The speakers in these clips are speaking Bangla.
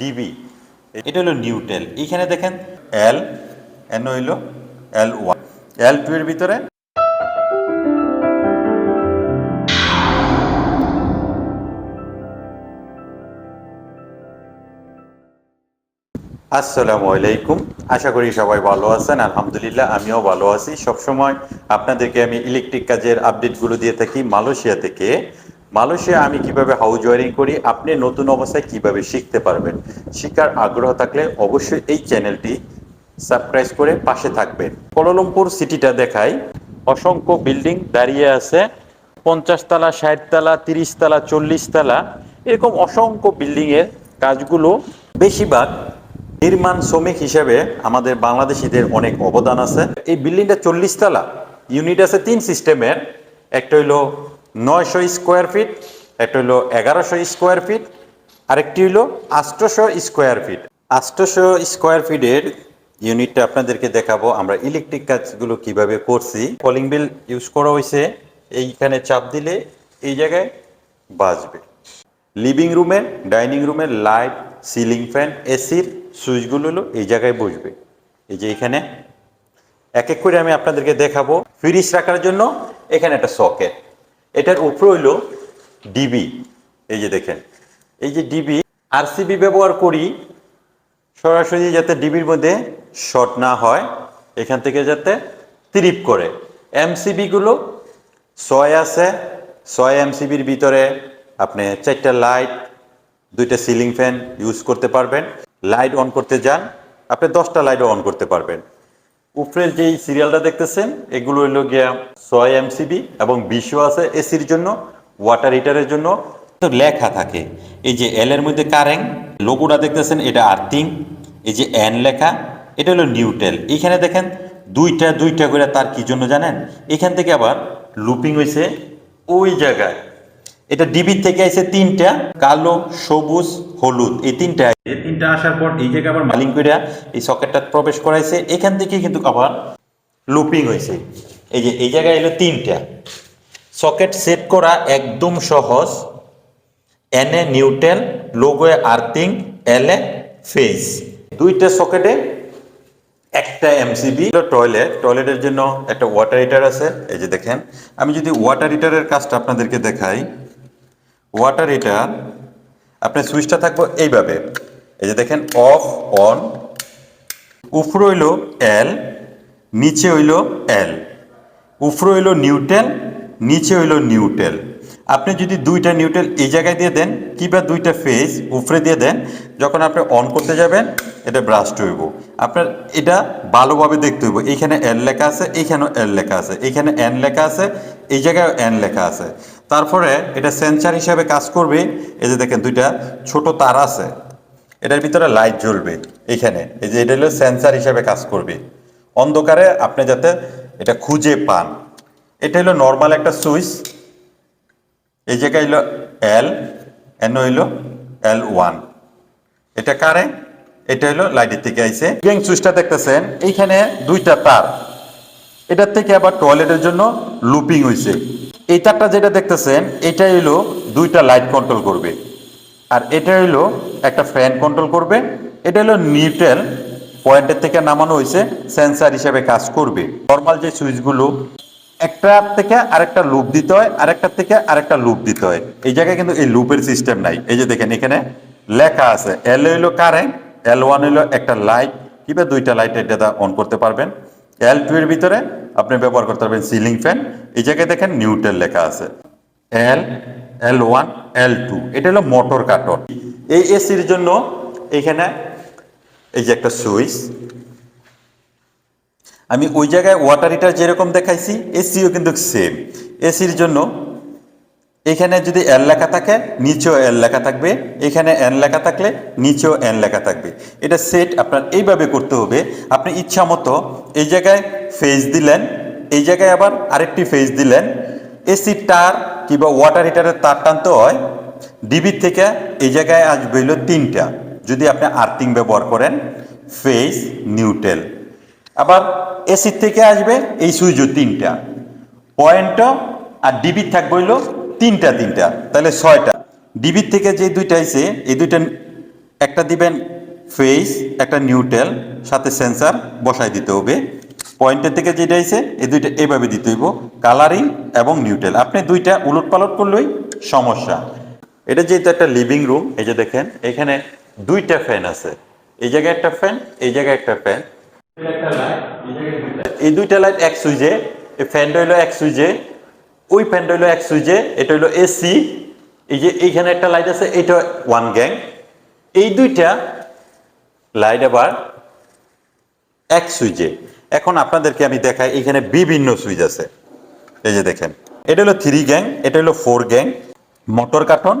ডিবি এটা হলো নিউটেল এইখানে দেখেন এল এন হইল এল ওয়ান এল টু এর ভিতরে আসসালামু আলাইকুম। আশা করি সবাই ভালো আছেন। আলহামদুলিল্লাহ, আমিও ভালো আছি। সবসময় আপনাদেরকে আমি ইলেকট্রিক কাজের আপডেটগুলো দিয়ে থাকি মালয়েশিয়া থেকে। মালয়েশিয়া আমি কীভাবে হাউস ওয়ারিং করি, আপনি নতুন অবস্থায় কীভাবে শিখতে পারবেন, শিখার আগ্রহ থাকলে অবশ্যই এই চ্যানেলটি সাবস্ক্রাইব করে পাশে থাকবেন। কোলালামপুর সিটিটা দেখাই, অসংখ্য বিল্ডিং দাঁড়িয়ে আছে পঞ্চাশ তালা ষাট তালা তিরিশ তালা চল্লিশ তলা এরকম অসংখ্য বিল্ডিংয়ের কাজগুলো বেশিরভাগ নির্মাণ শ্রমিক হিসেবে আমাদের বাংলাদেশিদের অনেক অবদান আছে। এই বিল্ডিংটা চল্লিশ তলা ইউনিট আছে তিন সিস্টেমের, একটা হইল নয়শো স্কোয়ার ফিট একটা হইল এগারোশো স্কোয়ার ফিট আরেকটি হইল আষ্টশো স্কোয়ার ফিট আষ্টশো স্কোয়ার ফিটের ইউনিটটা আপনাদেরকে দেখাবো, আমরা ইলেকট্রিক কাজগুলো কীভাবে করছি। কলিং বিল ইউজ করা হয়েছে, এইখানে চাপ দিলে এই জায়গায় বাজবে। লিভিং রুমের ডাইনিং রুমের লাইট সিলিং ফ্যান এসির সুইচগুলো হলো এই জায়গায় বসবে। এই যে এখানে। এক এক করে আমি আপনাদেরকে দেখাবো। ফ্রিজ রাখার জন্য এখানে একটা সকেট এটার উপরে হইল ডিবি এই যে দেখেন। এই যে ডিবি আরসিবি ব্যবহার করি, সরাসরি যাতে ডিবির মধ্যে শর্ট না হয়, এখান থেকে যাতে ত্রিপ করে। এমসিবিগুলো ছয় আছে, ছয় এমসিবির ভিতরে আপনি চারটা লাইট দুইটা সিলিং ফ্যান ইউজ করতে পারবেন। লাইট অন করতে যান, আপনি দশটা লাইটও অন করতে পারবেন। উপরের যেই সিরিয়ালটা দেখতেছেন, এগুলো হইল গিয়া ছয় এমসিবি এবং বিশও আছে এসির জন্য ওয়াটার হিটারের জন্য। তো লেখা থাকে, এই যে এল এর মধ্যে কারেন্ট লোগোটা দেখতেছেন, এটা আর্থিং এই যে এন লেখা, এটা হলো নিউটেল এখানে দেখেন, দুইটা দুইটা করে তার কি জন্য জানেন? এখান থেকে আবার লুপিং হয়েছে ওই জায়গায়। এটা ডিবির থেকে আইছে তিনটা, কালো, সবুজ, হলুদ, এই তিনটা। এই তিনটা আসার পর এই জায়গায় আবার মালিং কইরা এই সকেটটা প্রবেশ করাইছে। এখান থেকে কিন্তু আবার লুপিং হয়েছে এই যে, এই জায়গায় এলো তিনটা। সকেট সেট করা একদম সহজ। এনে নিউটেল লোগোয়ে আর্থিং এল এ ফেস দুইটা সকেটে একটা এমসিবি টয়লেট টয়লেটের জন্য একটা ওয়াটার হিটার আছে, এই যে দেখেন। আমি যদি ওয়াটার হিটারের কাজটা আপনাদেরকে দেখাই। ওয়াটার হিটার আপনার সুইচটা থাকব এইভাবে। এই যে দেখেন অফ অন উপরে হইল এল নিচে হইল এল উপরে হইল নিউটেল নিচে হইল নিউটেল আপনি যদি দুইটা নিউটেল এই জায়গায় দিয়ে দেন কিংবা দুইটা ফেস উপরে দিয়ে দেন, যখন আপনি অন করতে যাবেন, এটা ব্রাস্ট হইব। আপনার এটা ভালোভাবে দেখতে হইব। এইখানে এল লেখা আছে এইখানেও এল লেখা আছে। এইখানে এন লেখা আছে, এই জায়গায় এন লেখা আছে। তারপরে এটা সেন্সার হিসাবে কাজ করবে। এই যে দেখেন দুইটা ছোট তার আছে। এটার ভিতরে লাইট জ্বলবে। এখানে। এই যে এটা হলো সেন্সার হিসাবে কাজ করবে। অন্ধকারে আপনি যাতে এটা খুঁজে পান। এটা হলো নর্মাল একটা সুইচ। এই জায়গায় হইল এল এন হইল এল ওয়ান এটা কারে? এটা হলো লাইটের থেকে আইছে। গ্যাং সুইচটা দেখতেছেন, এইখানে দুইটা তার। এটার থেকে আবার টয়লেটের জন্য লুপিং হইছে। এই তারটা যেটা দেখতেছেন এটা হইল দুইটা লাইট কন্ট্রোল করবে। আর এটা হইল একটা ফ্যান কন্ট্রোল করবে। এটা হলো নিউট্রাল পয়েন্টের থেকে নামানো হয়েছে সেন্সার হিসেবে কাজ করবে। নর্মাল যে সুইচগুলো, একটা থেকে আরেকটা লুপ দিতে হয়, আরেকটা থেকে আরেকটা লুপ দিতে হয়। এই জায়গায় কিন্তু এই লুপের সিস্টেম নাই। এই যে দেখেন, এখানে লেখা আছে এল হইল কারেন্ট এল ওয়ান হইল একটা লাইট কিংবা দুইটা লাইট এটা অন করতে পারবেন। এল টু এর ভিতরে আপনি ব্যবহার করতে পারবেন সিলিং ফ্যান এই জায়গায় দেখেন নিউটেল লেখা আছে। এল এল ওয়ান এল টু এটা হলো মোটর কাটন এই এসির জন্য এখানে এই যে একটা সুইচ, আমি ওই জায়গায় ওয়াটার হিটার যেরকম দেখাইছি এসিও কিন্তু সেম এসির জন্য এখানে যদি এল লেখা থাকে, নিচেও এল লেখা থাকবে। এখানে এন লেখা থাকলে নিচেও এন লেখা থাকবে। এটা সেট আপনার এইভাবে করতে হবে। আপনি ইচ্ছা মতো এই জায়গায় ফেজ দিলেন, এই জায়গায় আবার আরেকটি ফেজ দিলেন। এসির তার কিংবা ওয়াটার হিটারের তার টানতে হয়। ডিবির থেকে এই জায়গায় আসবে হইল তিনটা। যদি আপনি আর্থিং ব্যবহার করেন ফেস নিউটেল আবার এসির থেকে আসবে, এই সুইচও তিনটা। পয়েন্টও আর ডিবির থাকবে হইল তিনটা তিনটা। তাহলে ছয়টা। ডিবির থেকে যে দুইটা আইছে, এই দুইটা একটা দিবেন ফেস একটা নিউটেল সাথে সেন্সার বসাই দিতে হবে। পয়েন্টের থেকে যেটা আইছে, এই দুইটা এভাবে দিতে হইব কালারিং এবং নিউটেল আপনি দুইটা উলট পালট করলেই সমস্যা। এটা যেহেতু একটা লিভিং রুম এই যে দেখেন, এখানে দুইটা ফ্যান আছে। এই জায়গায় একটা ফ্যান, এই জায়গায় একটা ফ্যান। এই দুইটা লাইট এক সুইচে, এই ফ্যানটা হইল এক সুইচে, ওই ফ্যানটা হইল এক সুইচে, এটা হইল এসি। এই যে এইখানে একটা লাইট আছে, এটা ওয়ান গ্যাং। এই দুইটা লাইট আবার এক সুইচে। এখন আপনাদেরকে আমি দেখাই এখানে বিভিন্ন সুইচ আছে। এই যে দেখেন, এটা হলো থ্রি গ্যাং, এটা হলো ফোর গ্যাং। মোটর কার্টন,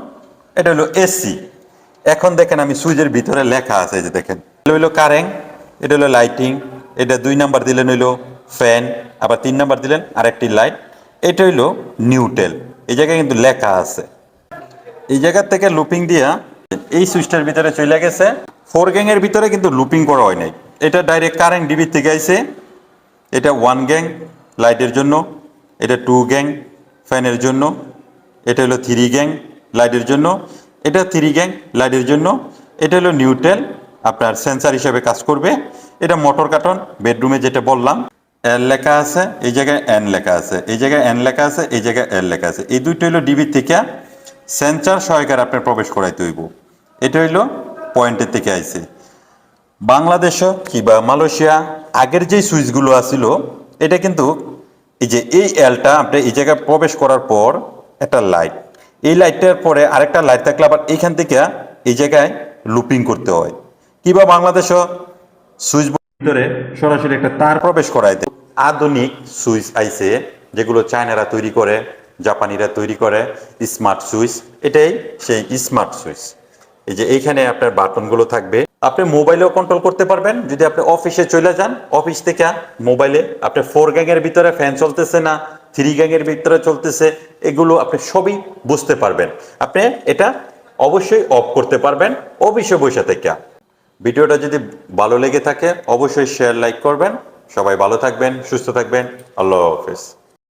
এটা হলো এসি। এখন দেখেন আমি সুইচের ভিতরে লেখা আছে যে দেখেন হলো কারেন্ট এটা হলো লাইটিং এটা দুই নাম্বার দিলেন হইল ফ্যান আবার তিন নাম্বার দিলেন আর একটি লাইট এটা হইল নিউটেল এই জায়গায় কিন্তু লেখা আছে। এই জায়গা থেকে লুপিং দিয়া এই সুইচটার ভিতরে চলে গেছে ফোর গ্যাং এর ভিতরে কিন্তু লুপিং করা হয় নাই। এটা ডাইরেক্ট কারেন্ট ডিবির থেকে আইছে, এটা ওয়ান গ্যাং লাইটের জন্য, এটা টু গ্যাং ফ্যানের জন্য, এটা হলো থ্রি গ্যাং লাইটের জন্য। এটা থ্রি গ্যাং লাইটের জন্য। এটা হলো নিউটেল আপনার সেন্সার হিসেবে কাজ করবে। এটা মোটর কার্টন বেডরুমে যেটা বললাম এল লেখা আছে, এই জায়গায় এন লেখা আছে, এই জায়গায় এন লেখা আছে, এই জায়গায় এল লেখা আছে। এই দুইটা হলো ডিবির থেকে সেন্সার সহায়কার আপনার প্রবেশ করাইতে হইব। এটা হইল পয়েন্টের থেকে আইছে। বাংলাদেশও কিংবা মালয়েশিয়া, আগের যে সুইচগুলো আছিল, এটা কিন্তু এই যে এই এলটা আপনি এই জায়গায় প্রবেশ করার পর একটা লাইট এই লাইটটার পরে আরেকটা লাইট থাকলে আবার এইখান থেকে এই জায়গায় লুপিং করতে হয়। কিংবা বাংলাদেশও সুইচ ভিতরে সরাসরি একটা তার প্রবেশ করাই দেয়। আধুনিক সুইচ আইছে, যেগুলো চায়নারা তৈরি করে, জাপানিরা তৈরি করে স্মার্ট সুইচ, এটাই সেই স্মার্ট সুইচ। এই যে এইখানে আপনার বাটনগুলো থাকবে। আপনি মোবাইলেও কন্ট্রোল করতে পারবেন। যদি আপনি অফিসে চলে যান অফিস থেকে মোবাইলে, আপনার ফোর গ্যাংয়ের ভিতরে ফ্যান চলতেছে না থ্রি গ্যাংয়ের ভিতরে চলতেছে, এগুলো আপনি সবই বুঝতে পারবেন। আপনি এটা অবশ্যই অফ করতে পারবেন অবশ্যই বৈশা থেকে। ভিডিওটা যদি ভালো লেগে থাকে, অবশ্যই শেয়ার লাইক করবেন। সবাই ভালো থাকবেন, সুস্থ থাকবেন। আল্লাহ হাফিজ।